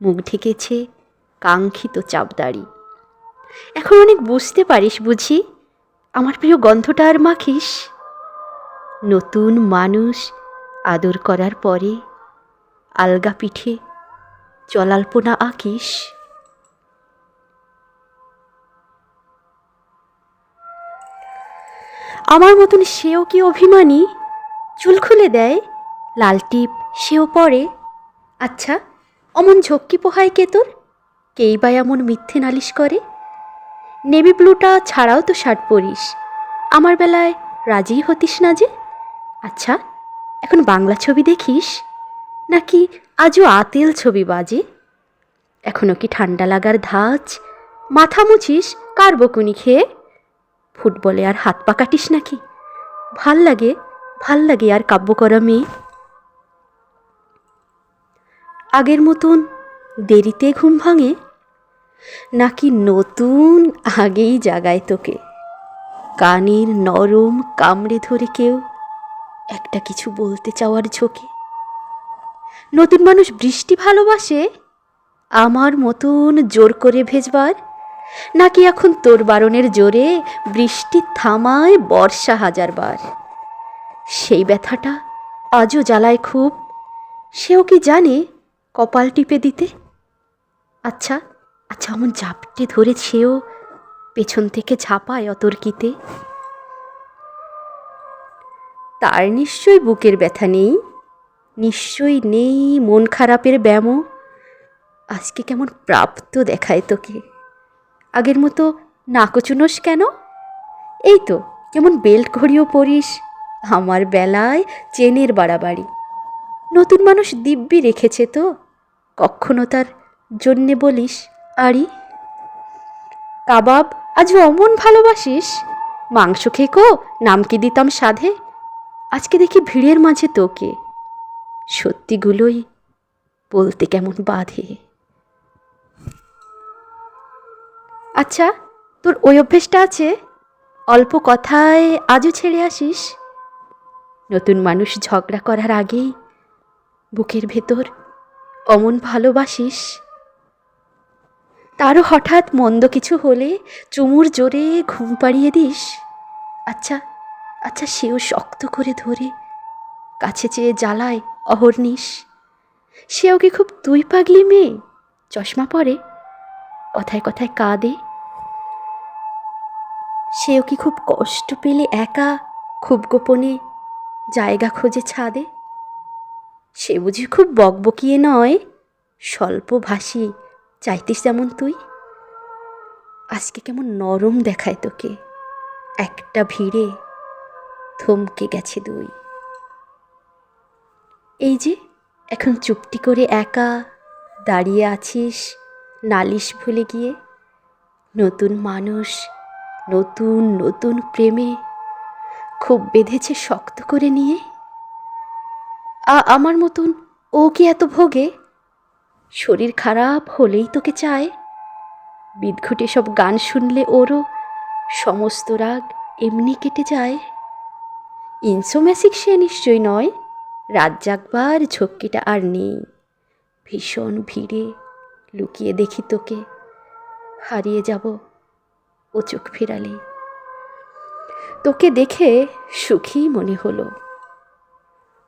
মুখ ঢেকেছে কাঙ্ক্ষিত চাপদাড়ি। এখন অনেক বুঝতে পারিস বুঝি, আমার প্রিয় গন্ধটা আর মাখিস? নতুন মানুষ আদর করার পরে আলগা পিঠে জলাল্পনা আঁকিস। আমার মতন সেও কি অভিমানী? চুল খুলে দেয়, লাল টিপ সেও পরে। আচ্ছা অমন ঝক্কি পোহায় কে তোর? কেই বা এমন মিথ্যে নালিশ করে? নেভি ব্লুটা ছাড়াও তো শার্ট পরিস। আমার বেলায় রাজি হতিস না যে? আচ্ছা এখন বাংলা ছবি দেখিস? নাকি আজও আতেল ছবি বাজে? এখনও কি ঠান্ডা লাগার ধাঁচ? মাথা মুছিস কার বকুনি খেয়ে? ফুটবলে আর হাত পা কাটিস নাকি? ভালো লাগে ভালো লাগে আর কাব্য করা মেয়ে। আগের মতন দেরিতে ঘুম ভাঙে? নাকি নতুন আগেই জাগায় তোকে? কানের নরম কামড়ে ধরে কেউ একটা কিছু বলতে চাওয়ার ঝোঁকে? নতুন মানুষ বৃষ্টি ভালোবাসে? আমার মতন জোর করে ভেজবার? নাকি এখন তোর বারণের জোরে বৃষ্টি থামায় বর্ষা হাজারবার? সেই ব্যথাটা আজও জ্বালায় খুব? সেও কি জানে? কপাল টিপে দিতে? আচ্ছা আচ্ছা অমন ঝাপটে ধরে সেও পেছন থেকে ঝাঁপায় অতর্কিতে। তার নিশ্চয়ই বুকের ব্যথা নেই? নিশ্চয়ই নেই মন খারাপের ব্যামো? আজকে কেমন প্রাপ্ত দেখায় তোকে। আগের মতো নাকচুনোস কেন? এই তো, কেমন বেল্ট ঘড়িও পরিস। আমার বেলায় চেনের বাড়াবাড়ি। নতুন মানুষ দিব্যি রেখেছে তো। কখনো তার জন্যে বলিস, আরি? কাবাব আজ অমন ভালোবাসিস? মাংস খেকো, নাম কি দিতাম সাধে? আজকে দেখি ভিড়ের মাঝে তোকে। সত্যিগুলোই বলতে কেমন বাধে। আচ্ছা তোর ওই অভ্যেসটা আছে? অল্প কথায় আজও ছেড়ে আসিস? নতুন মানুষ ঝগড়া করার আগেই বুকের ভেতর অমন ভালোবাসিস? তারও হঠাৎ মন্দ কিছু হলে চুমুর জোরে ঘুম পাড়িয়ে দিস। আচ্ছা আচ্ছা সেও শক্ত করে ধরে কাছে চেয়ে জ্বালায় অহর্নিশ সেও কি খুব তুই পাগলি মেয়ে? চশমা পরে, কথায় কথায় কাঁদে। সেও কি খুব কষ্ট পেলে একা খুব গোপনে জায়গা খোঁজে ছাদে? সে বুঝি খুব বকবকিয়ে নয়? স্বল্প ভাষী, চাইতিস যেমন তুই? আজকে কেমন নরম দেখায় তোকে। একটা ভিড়ে থমকে গেছে দুই। এই যে, এখন চুপটি করে একা দাঁড়িয়ে আছিস নালিশ ভুলে গিয়ে। নতুন মানুষ, নতুন নতুন প্রেমে খুব বেঁধেছে শক্ত করে নিয়ে। আমার মতন ও কি এত ভোগে? শরীর খারাপ হলেই তোকে চায়। বিদঘুটে সব গান শুনলে ওরও সমস্ত রাগ এমনি কেটে যায়। ইনসোম্যাসিক সে নিশ্চয় নয়, রাত জাগবার ঝক্কিটা আর নেই। ভীষণ ভিড়ে লুকিয়ে দেখি তোকে। হারিয়ে যাব ও চোখ ফেরালে। তোকে দেখে সুখী মনে হলো।